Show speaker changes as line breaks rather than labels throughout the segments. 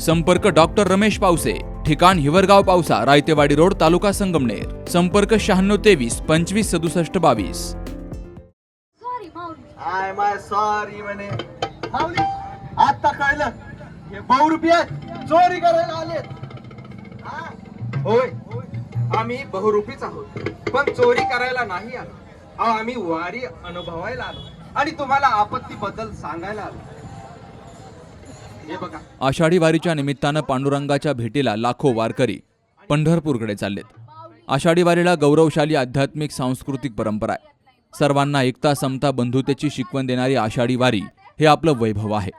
संपर्क डॉक्टर रमेश पावसे ठिकाण हिवरगाव पावसा रायतेवाडी रोड तालुका संगमनेर. संपर्क शहाण्णव तेवीस पंचवीस सदुसष्ट बावीस.
Sorry Mauli.
I my sorry म्हणे. माऊली आता कळलं. हे बहु रुपये चोरी करायला आले
होय. आम्ही बहुरूपीच आहोत. पण चोरी करायला नाही आलो. आम्ही वारी अनुभवायला आलो. आणि तुम्हाला आपत्ती बद्दल सांगायला आलो.
आषाढी वारीच्या निमित्तानं पांडुरंगाच्या भेटीला लाखो वारकरी पंढरपूरकडे चाललेत. आषाढी वारीला गौरवशाली आध्यात्मिक सांस्कृतिक परंपरा आहे. सर्वांना एकता समता बंधुतेची शिकवण देणारी आषाढी वारी हे आपलं वैभव आहे.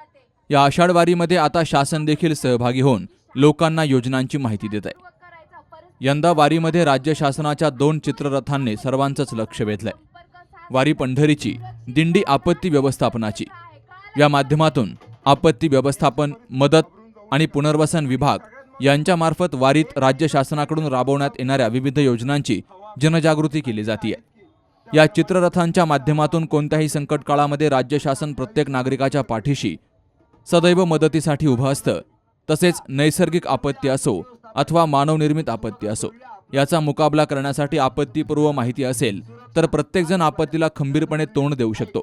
या आषाढ वारीमध्ये आता शासन देखील सहभागी होऊन लोकांना योजनांची माहिती देत आहे. यंदा वारीमध्ये राज्य शासनाच्या दोन चित्ररथांनी सर्वांचंच लक्ष वेधलंय. वारी पंढरीची दिंडी आपत्ती व्यवस्थापनाची. या माध्यमातून आपत्ती व्यवस्थापन मदत आणि पुनर्वसन विभाग यांच्यामार्फत वारीत राज्य शासनाकडून राबवण्यात येणाऱ्या विविध योजनांची जनजागृती केली जाते या चित्ररथांच्या माध्यमातून कोणत्याही संकट काळामध्ये राज्य शासन प्रत्येक नागरिकाच्या पाठीशी सदैव मदतीसाठी उभं असतं. तसेच नैसर्गिक आपत्ती असो अथवा मानवनिर्मित आपत्ती असो याचा मुकाबला करण्यासाठी आपत्तीपूर्व माहिती असेल तर प्रत्येकजण आपत्तीला खंबीरपणे तोंड देऊ शकतो.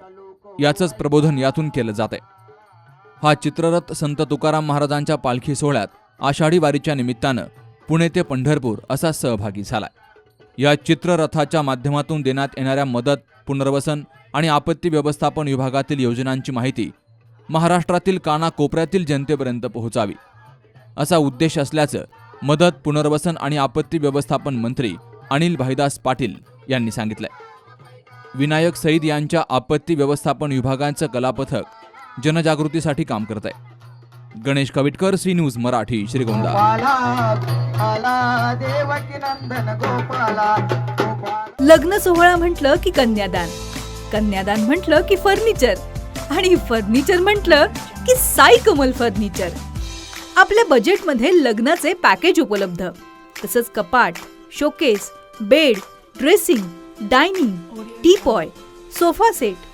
याचंच प्रबोधन यातून केलं जात हा चित्ररथ संत तुकाराम महाराजांच्या पालखी सोहळ्यात आषाढी वारीच्या निमित्तानं पुणे ते पंढरपूर असा सहभागी झाला या चित्ररथाच्या माध्यमातून देण्यात येणाऱ्या मदत पुनर्वसन आणि आपत्ती व्यवस्थापन विभागातील योजनांची माहिती महाराष्ट्रातील कानाकोपऱ्यातील जनतेपर्यंत पोहोचावी. असा उद्देश असल्याचं मदत पुनर्वसन आणि आपत्ती व्यवस्थापन मंत्री अनिल भाईदास पाटील यांनी सांगितलंय. विनायक सईद यांच्या आपत्ती व्यवस्थापन विभागांचं कलापथक जनजागृतीसाठी काम करत आहे. Ganesh Kavitkar C news Marathi Shrigonda.
लग्न सोहळा म्हटलं की कन्यादान. कन्यादान म्हटलं की फर्निचर. आणि फर्निचर म्हटलं की साई कमल फर्निचर. आपल्या बजेटमध्ये लग्नाचे पॅकेज उपलब्ध. तसंच कपाट showcase bed dressing dining teapoy sofa set